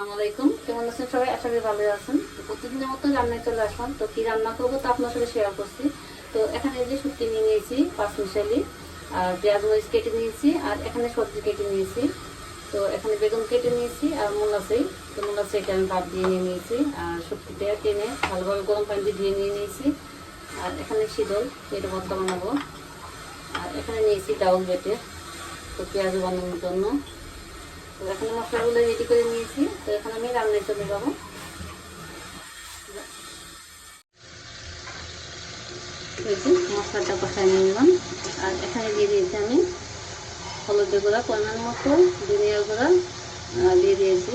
আসসালামু আলাইকুম। কেমন সবাই? আশা ভালো আছেন। প্রতিদিনের মতো রান্নায় চলে আসলাম। তো কি রান্না করব তা আপনার সাথে শেয়ার করছি। তো এখানে যে শুটকি নিয়ে নিয়েছি, পাঁচ মিশালি, আর পেঁয়াজ মরিচ কেটে নিয়েছি, আর এখানে সবজি কেটে নিয়েছি। তো এখানে বেগুন কেটে নিয়েছি আর মোলাসেই তো মোলাসেইটা আমি ভাত দিয়ে নিয়ে নিয়েছি, আর শুটকিটা টেনে ভালোভাবে গরম পানি দিয়ে নিয়ে নিয়েছি। আর এখানে শীতল, এটা ভর্তা বানাবো। আর এখানে নিয়েছি ডাউল বেটে। তো পেঁয়াজ বানানোর জন্য তো এখানে মশলাগুলো রেডি করে নিয়েছি। তো এখন আমি রান্নায় চলে যাব। মশলাটা কষাই নিয়ে নিলাম। আর এখানে দিয়ে দিয়েছি আমি হলুদ গুঁড়া, পরিমাণ মতো ধনিয়া গুঁড়া দিয়ে দিয়েছি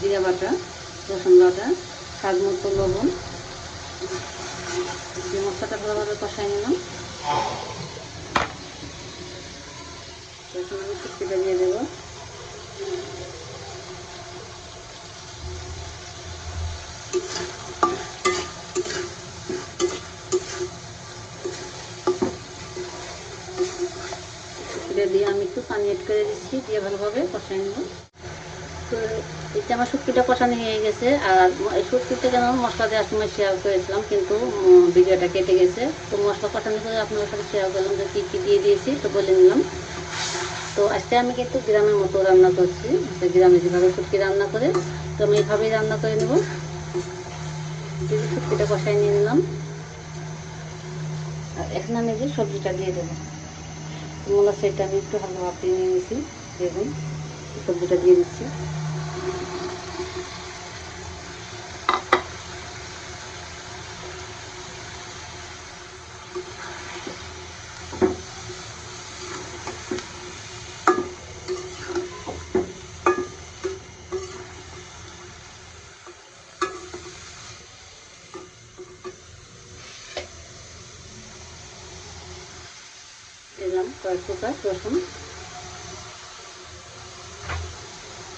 জিরা বাটা, রসুন বাটা, স্বাদ মতো লবণ। মশলাটা ভালোভাবে কষাই নিলাম। এখন আমি দিয়ে দেবো। এটা দিয়ে আমি একটু পানি এড করে দিচ্ছি, দিয়ে ভালোভাবে কষাই নেব। তো এটা আমার শুটকিটা কষানো হয়ে গেছে, আর এই শুটকিটা কেন মশলা দেওয়ার সময় শেয়ার করেছিলাম কিন্তু ভিডিওটা কেটে গেছে। তো মশলা কষানো করে আপনাদের সাথে শেয়ার করলাম যে কী কী দিয়ে দিয়েছি, তো বলে নিলাম। তো আজকে আমি কিন্তু গ্রামের মতো রান্না করছি গ্রামে যেভাবে শুটকি রান্না করে, তো আমি এইভাবেই রান্না করে নেব। দিয়ে শুটকিটা কষাই নিয়ে নিলাম। আর এখন আমি যে সবজিটা দিয়ে দেবো। মূলা সেটা আমি একটু হালকা ভাপিয়ে নিয়ে নিয়েছি দেখুন সবজিটা দিয়ে দিচ্ছি। দিলাম কয়েক টুকরা রসুন।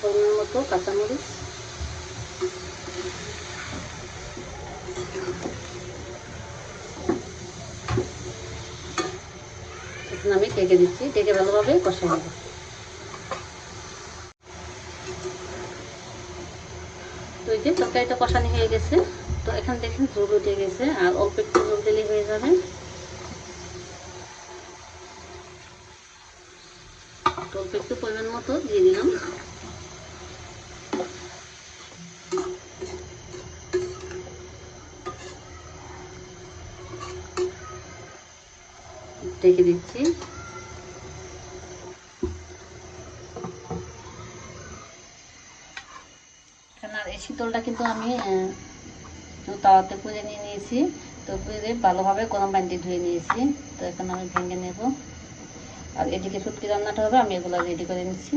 পরিমাণ মতো কাঁচামরিচ। এখন আমি কেটে দিচ্ছি, কেটে ভালোভাবে কষা নেব। তো এই যে তরকারিটা কষানি হয়ে গেছে, তো এখানে দেখেন ঝোল উঠে গেছে, আর অল্প একটু ঝোল দিলেই হয়ে যাবে। অল্প একটু পরিমাণ মতো দিয়ে দিলাম। ঢেকে দিচ্ছি। আর শীতলটা কিন্তু আমি তাওয়াতে পুড়ে নিয়ে নিয়েছি। তো পুড়ে ভালোভাবে গরম পানি দিয়ে ধুয়ে নিয়েছি। তো এখন আমি ভেঙে নেব। আর এদিকে শুটকি রান্নাটা হবে, আমি এগুলো রেডি করে নিচ্ছি।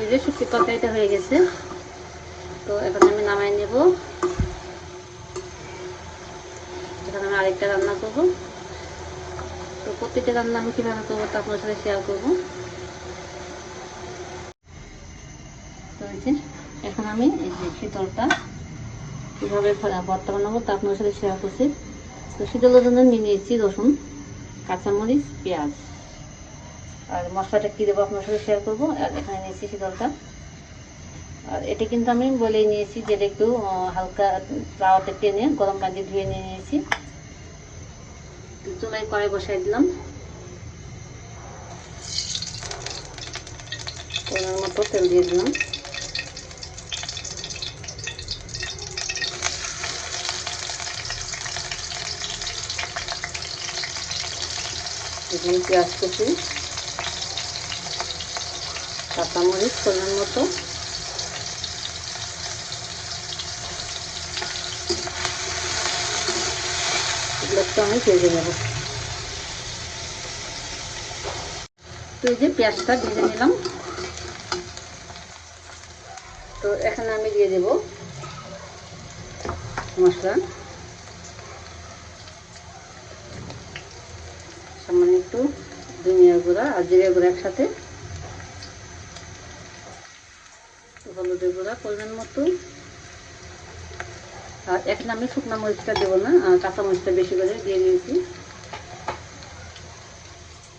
এই যে শুটকি তরকারিটা হয়ে গেছে, তো এখন আমি নামাই নেব এখানে আমি আরেকটা রান্না করব। তো প্রত্যেকটা রান্না আমি কীভাবে করব তা আপনার সাথে শেয়ার করব। তো এখন আমি এই যে শীতলটা কীভাবে ভর্তা বানাবো তা আপনার সাথে শেয়ার করছি। তো শীতলের জন্য নিয়ে নিয়েছি রসুন, কাঁচামরিচ, পেঁয়াজ। আর মশলাটা কী দেবো আপনার সাথে শেয়ার করব। আর এখানে নিয়েছি শীতলটা। আর এটা কিন্তু আমি বলেই নিয়েছি যে এটা একটু হালকা তাওয়াতে টেনে গরম পানি ধুয়ে নিয়ে নিয়েছি। চুলায় কড়াই বসাই দিলাম। পরিমাণ মতো তেল দিয়ে দিলাম। পেঁয়াজ কুচি কাঁচামরিচ পরিমাণ মতো। এগুলো আমি ভেজে নেব। তো এই যে পেঁয়াজটা ভেজে নিলাম। তো এখানে আমি দিয়ে দেব মশলা। সামান্য একটু একটু ধনিয়া গুঁড়া আর জিরে গুঁড়া একসাথে। হলুদের গুঁড়া পরিমাণ মতো। আর এখানে আমি শুকনো মরিচটা দেবো না কাঁচা মরিচটা বেশি করে দিয়ে দিয়েছি।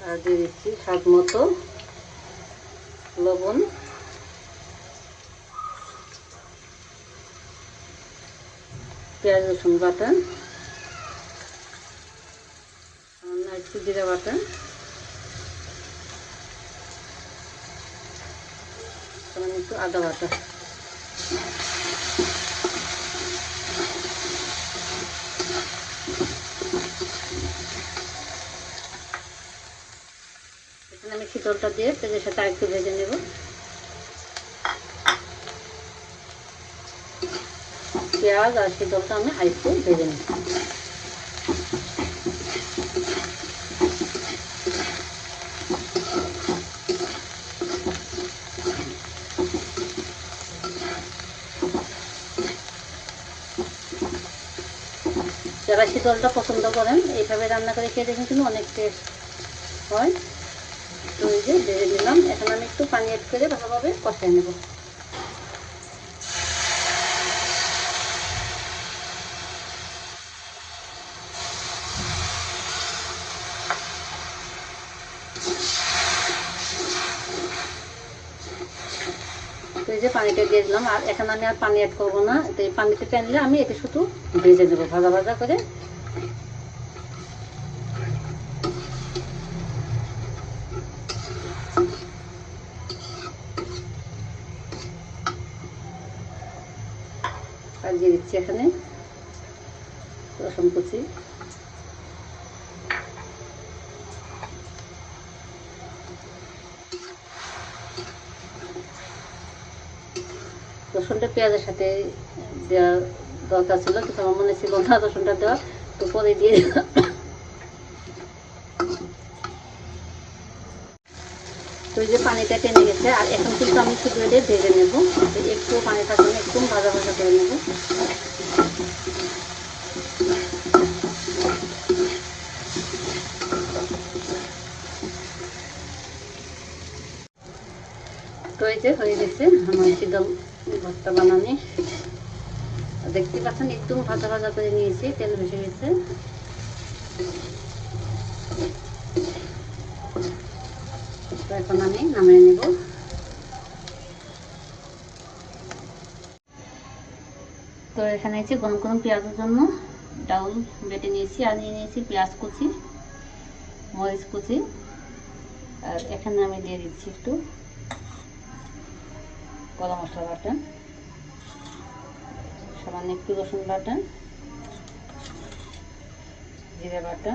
আর দিয়ে দিচ্ছি স্বাদ মতো লবণ। পেঁয়াজ, রসুন বাটা। একটু জিরা বাটা। একটু আদা বাটা। আমি শীতলটা দিয়ে পেঁয়াজের সাথে আরেকটু ভেজে নেব। পেঁয়াজ আর শীতলটা আমি আরেকটু ভেজে নেব। যারা শীতলটা পছন্দ করেন, এইভাবে রান্না করে খেয়ে দেখেন কিন্তু অনেক টেস্ট হয়। তো এই যে ভেজে নিলাম এখন আমি একটু পানি অ্যাড করে ভালোভাবে কষাই নেব। যে পানিটা দিয়ে দিলাম, আর এখন আমি আর পানি অ্যাড করব না। তো এই পানিতে টানলে আমি এটা শুধু ভেজে দেবো ভাজা ভাজা করে। দিয়ে দিচ্ছি এখানে রসুন কুচি। রসুনটা পেঁয়াজের সাথে দেওয়া দরকার ছিল, কিন্তু আমার মনে ছিল না রসুনটা দেওয়া তো পরে দিয়ে তো যে পানিটা টেনে গেছে, আর এখন কিন্তু আমি শুধু এটা ভেজে নেব। একটু পানি থাকবে একটু ভাজা ভাজা করে নেব। যে হয়ে গেছে আমার শীতল ভর্তা বানানি। দেখতে পাচ্ছেন, একদম ভাজা ভাজা করে নিয়েছি, তেল ভেসে গেছে এখন আমি নামিয়ে নেব। তো এখানে আছে গরম গরম পেঁয়াজের জন্য ডাউল বেটে নিয়েছি, আর নিয়ে নিয়েছি পেঁয়াজ কুচি, মরিচ কুচি। আর এখানে আমি দিয়ে দিচ্ছি একটু গরম মশলা বাটা সামান্য একটু রসুন বাটা জিরে বাটা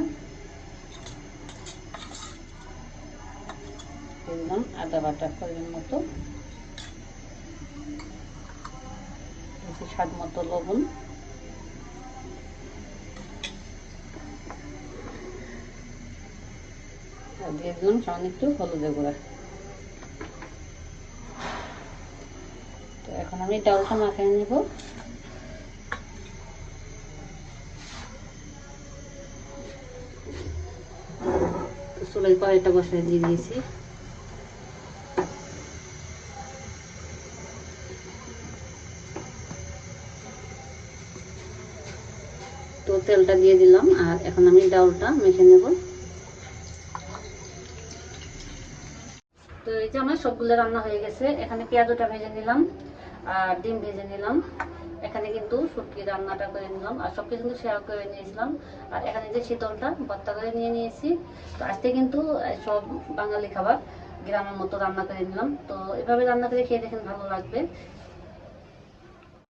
দিলাম আদা বাটা পরিমাণ মতো স্বাদ মতো লবণ। দিয়ে দিলাম সামান্য একটু হলুদের গুঁড়া তো এখন আমি ডালটা মাখিয়ে নেব। চুলাই কড়াইটা বসাই দিয়ে দিয়েছি। তো তেলটা দিয়ে দিলাম, আর এখন আমি ডালটা মেখে নেব। তো এই যে আমার সবগুলো রান্না হয়ে গেছে, এখানে পেঁয়াজটা ভেজে নিলাম। ডিম ভেজে নিলাম। এখানে কিন্তু শুটকি রান্নাটা করে নিলাম আর সব কিছু কিন্তু শেয়ার করে নিয়েছিলাম। আর এখানে যে শীতলটা, ভর্তা করে নিয়ে নিয়েছি। তো আজকে কিন্তু সব বাঙালি খাবার গ্রামের মতো রান্না করে নিলাম। তো এভাবে রান্না করে খেয়ে দেখেন ভালো লাগবে।